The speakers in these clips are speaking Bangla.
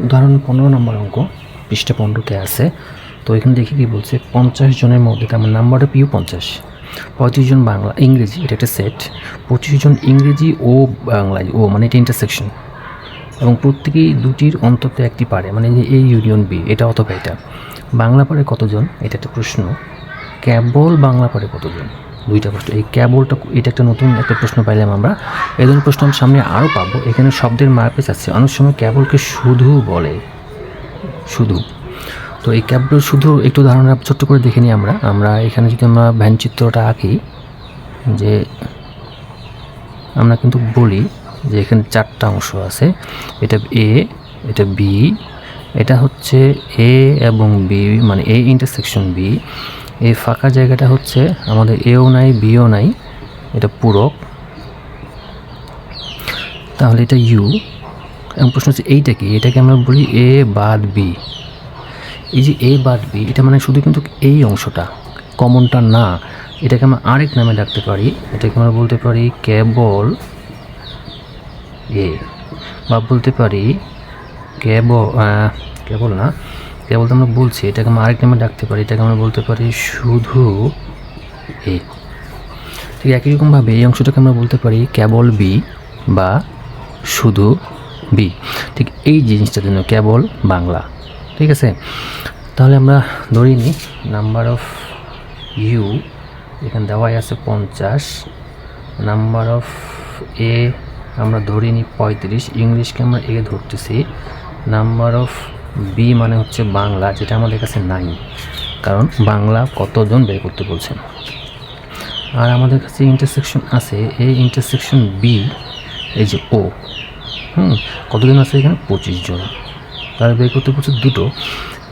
উদাহরণ পনেরো নম্বর অঙ্ক, পৃষ্ঠা পনেরোতে আছে। তো এখানে দেখি কি বলছে, পঞ্চাশ জনের মধ্যে, তার নাম্বার অফ ইউ পঞ্চাশ। পঁয়ত্রিশ জন বাংলা, ইংরেজি, এটা একটা সেট পঁচিশ জন ইংরেজি ও বাংলায় ও মানে এটা ইন্টারসেকশন এবং প্রত্যেকেই দুটির অন্তত একটি পারে মানে এই ইউনিয়ন বি এটা অথবা এটা। বাংলা পারে কতজন? এটা একটা প্রশ্ন। কেবল বাংলা পারে কতজন? দুইটা প্রশ্ন। এই ক্যাবলটা এটা একটা নতুন একটা প্রশ্ন পাইলাম আমরা। এই ধরনের প্রশ্ন আমরা সামনে আরও পাবো। এখানে শব্দের মার্কেজ আছে। অনেক সময় ক্যাবলকে শুধু বলে। শুধু। তো এই ক্যাবল শুধু একটু ধারণা ছোট্ট করে দেখে নিই আমরা। আমরা এখানে যদি আমরা ভ্যান চিত্রটা আঁকি, যে আমরা কিন্তু বলি যে এখানে চারটা অংশ আছে। এটা এ এটা বি এটা হচ্ছে এ এবং বি মানে এ ইন্টারসেকশন বি এই ফাঁকা জায়গাটা হচ্ছে আমাদের এও নাই, বিও নাই, এটা পূরক। তাহলে এটা ইউ। এবং প্রশ্ন হচ্ছে এইটা কি? এটাকে আমরা বলি এ বাদ বি। এই যে এ বাদ বি, এটা মানে শুধু কিন্তু এই অংশটা, কমনটা না। এটাকে আমরা আরেক নামে ডাকতে পারি। এটাকে আমরা বলতে পারি কেবল এ, বা বলতে পারি কেবল কেবল না কেবল তো আমরা বলছি, এটাকে আমরা আরেক নামে ডাকতে পারি, এটাকে আমরা বলতে পারি শুধু এ। ঠিক একই রকমভাবে এই অংশটাকে আমরা বলতে পারি কেবল বি বা শুধু বি। ঠিক এই জিনিসটার জন্য কেবল বাংলা। ঠিক আছে? তাহলে আমরা ধরি নিই, নাম্বার অফ ইউ, এখানে দেওয়াই আছে পঞ্চাশ। নাম্বার অফ এ, আমরা ধরে নিই পঁয়ত্রিশ। ইংলিশকে আমরা এ ধরতেছি। নাম্বার অফ বি মানে হচ্ছে বাংলা, যেটা আমাদের কাছে নাই, কারণ বাংলা কতজন বের করতে বলছেন? আর আমাদের কাছে ইন্টারসেকশন আছে, এই ইন্টারসেকশন বি এই যে ও হুম, কতজন আছে এখানে? পঁচিশ জন। তাহলে বের করতে বলছে দুটো।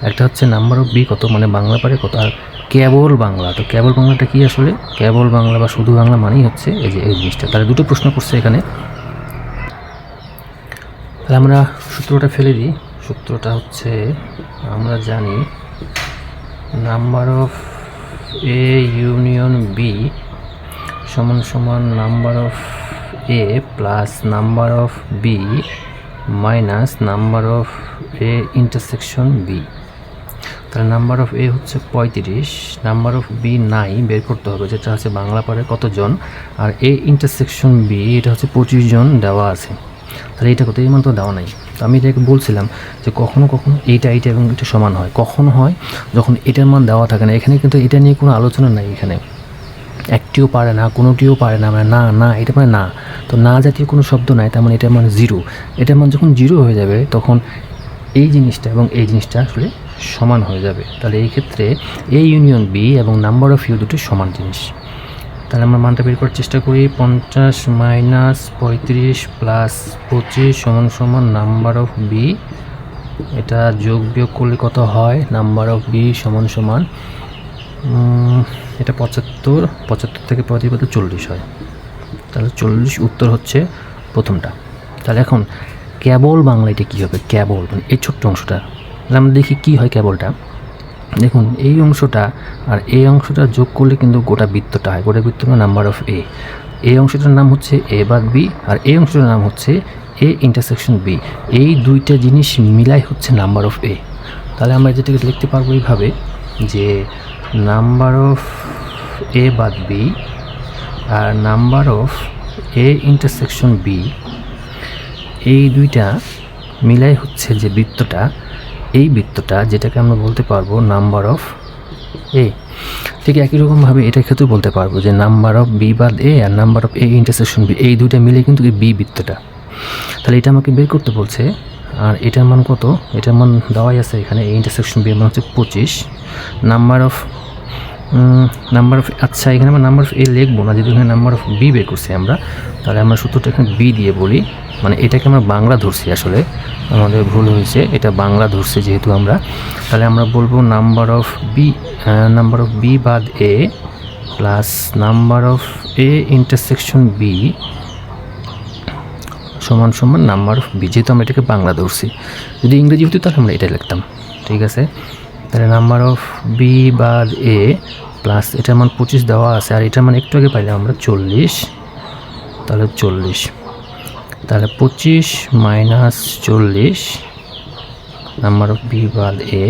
একটা হচ্ছে নাম্বার অফ বি কত মানে বাংলা পারে কত, আর কেবল বাংলা, তো কেবল বাংলাটা কি আসলে? কেবল বাংলা বা শুধু বাংলা মানেই হচ্ছে এই যে এই জিনিসটা। তাহলে দুটো প্রশ্ন করছে এখানে। তাহলে আমরা সূত্রটা ফেলে দিই। সূত্রটা হচ্ছে, আমরা জানি, number of A union B সমান সমান number of A plus number of B minus number of A intersection B. তাহলে নাম্বার অফ এ হচ্ছে পঁয়ত্রিশ, নাম্বার অফ বি নাই, বের করতে হবে, যেটা হচ্ছে বাংলা পারে কতজন? আর এ ইন্টারসেকশন বি, এটা হচ্ছে পঁচিশ জন দেওয়া আছে। তাহলে এটা কত এই মান তো দেওয়া নাই। তো আমি এটাকে বলছিলাম যে কখনো কখনো এইটা এইটা এবং এটা সমান হয়। কখনো হয় যখন এটার মান দেওয়া থাকে না। এখানে কিন্তু এটা নিয়ে কোনো আলোচনা নাই এখানে। একটিও পারে না, কোনোটিও পারে না। মানে না না, এটা মানে না। তো না জাতীয় কোনো শব্দ নাই, তার মানে এটার মানে জিরো এটার মান যখন জিরো হয়ে যাবে, তখন এই জিনিসটা এবং এই জিনিসটা আসলে সমান হয়ে যাবে। তাহলে এই ক্ষেত্রে এ ইউনিয়ন বি এবং নাম্বার অফ ইউ দুটো সমান জিনিস। তাহলে আমরা মানটা বের করার চেষ্টা করি, পঞ্চাশ মাইনাস পঁয়ত্রিশ প্লাস পঁচিশ সমান সমান নাম্বার অফ বি এটা যোগ বিয়োগ করলে কত হয়? নাম্বার অফ বি সমান সমান এটা পঁচাত্তর পঁচাত্তর থেকে পঁয়ত্রিশ চল্লিশ হয়। তাহলে চল্লিশ উত্তর হচ্ছে প্রথমটা। তাহলে এখন কেবল বাংলাইটা কী হবে? কেবল মানে এই ছোট্ট অংশটা। আমরা দেখি কী হয় কেবলটা দেখুন, এই অংশটা আর এই অংশটা যোগ করলে কিন্তু গোটা বৃত্তটা হয়। গোটা বৃত্ত নাম্বার অফ এ এই অংশটার নাম হচ্ছে এ বাদ বি আর এই অংশটার নাম হচ্ছে এ ইন্টারসেকশন বি এই দুইটা জিনিস মিলাই হচ্ছে নাম্বার অফ এ তাহলে আমরা যেটাকে লিখতে পারব এইভাবে যে নাম্বার অফ এ বাদ B R number of A intersection B এই দুইটা মিলাই হচ্ছে যে বৃত্তটা। এই বৃত্তটা, যেটাকে আমরা বলতে পারব নাম্বার অফ এ ঠিক একই রকমভাবে এটার ক্ষেত্রে বলতে পারব যে নাম্বার অফ বি বাদ A R number of A intersection B এই দুইটা মিলে কিন্তু এই বি বৃত্তটা। তাহলে এটা আমাকে বের করতে বলছে, আর এটার মান কত? এটার মান দেওয়াই আছে এখানে এই ইন্টারসেকশন বি মান হচ্ছে পঁচিশ। নাম্বার অফ নাম্বার অফ আচ্ছা এখানে আমরা নাম্বার অফ এ লিখব না যদি এখানে নাম্বার অফ বি বের করছি আমরা, তাহলে আমরা সূত্রটা এখানে বি দিয়ে বলি। মানে এটাকে আমরা বাংলা ধরছি আসলে, আমাদের ভুল হয়েছে, এটা বাংলা ধরছে যেহেতু আমরা। তাহলে আমরা বলব number of B number of B বাদ A plus number of A intersection B সমান সমান নাম্বার অফ বি যেহেতু আমরা এটাকে বাংলা ধরছি। যদি ইংরেজি হতো তাহলে আমরা এটা লিখতাম, ঠিক আছে? তাহলে নাম্বার অফ বি বাদ এ প্লাস এটার মান পঁচিশ দেওয়া আছে, আর এটার মান একটু আগে পাইলাম আমরা চল্লিশ, তাহলে চল্লিশ। তাহলে পঁচিশ মাইনাস চল্লিশ নাম্বার অফ বি বাদ এ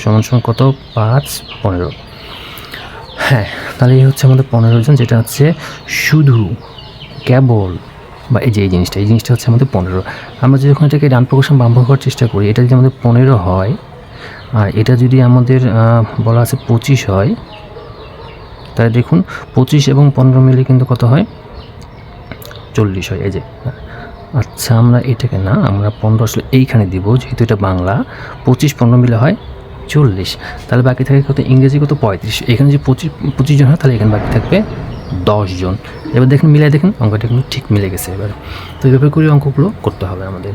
সমান সমান কত? পাঁচ, পনেরো। হ্যাঁ তাহলে এই হচ্ছে আমাদের পনেরো জন, যেটা হচ্ছে শুধু কেবল বা এই যে এই জিনিসটা এই জিনিসটা হচ্ছে আমাদের পনেরো। আমরা যখন এটাকে ডান প্রকোশন বাম করার চেষ্টা করি, এটা যদি আমাদের পনেরো হয় আর এটা যদি আমাদের বলা আছে পঁচিশ হয়, তাহলে দেখুন পঁচিশ এবং পনেরো মিলে কিন্তু কত হয়? চল্লিশ হয়, এই যে। আচ্ছা আমরা এটাকে না, আমরা পনেরো আসলে এইখানে দিব, যেহেতু এটা বাংলা, পঁচিশ পনেরো মিলে হয় চল্লিশ। তাহলে বাকি থাকে কত? ইংরেজি কত? পঁয়ত্রিশ। এখানে যে পঁচিশ পঁচিশ জন হয়, তাহলে এখানে বাকি থাকবে দশ জন। এবার দেখেন, মিলাই দেখেন, অঙ্কটা কিন্তু ঠিক মিলে গেছে এবার। তো এইভাবে করে অঙ্কগুলো করতে হবে আমাদের।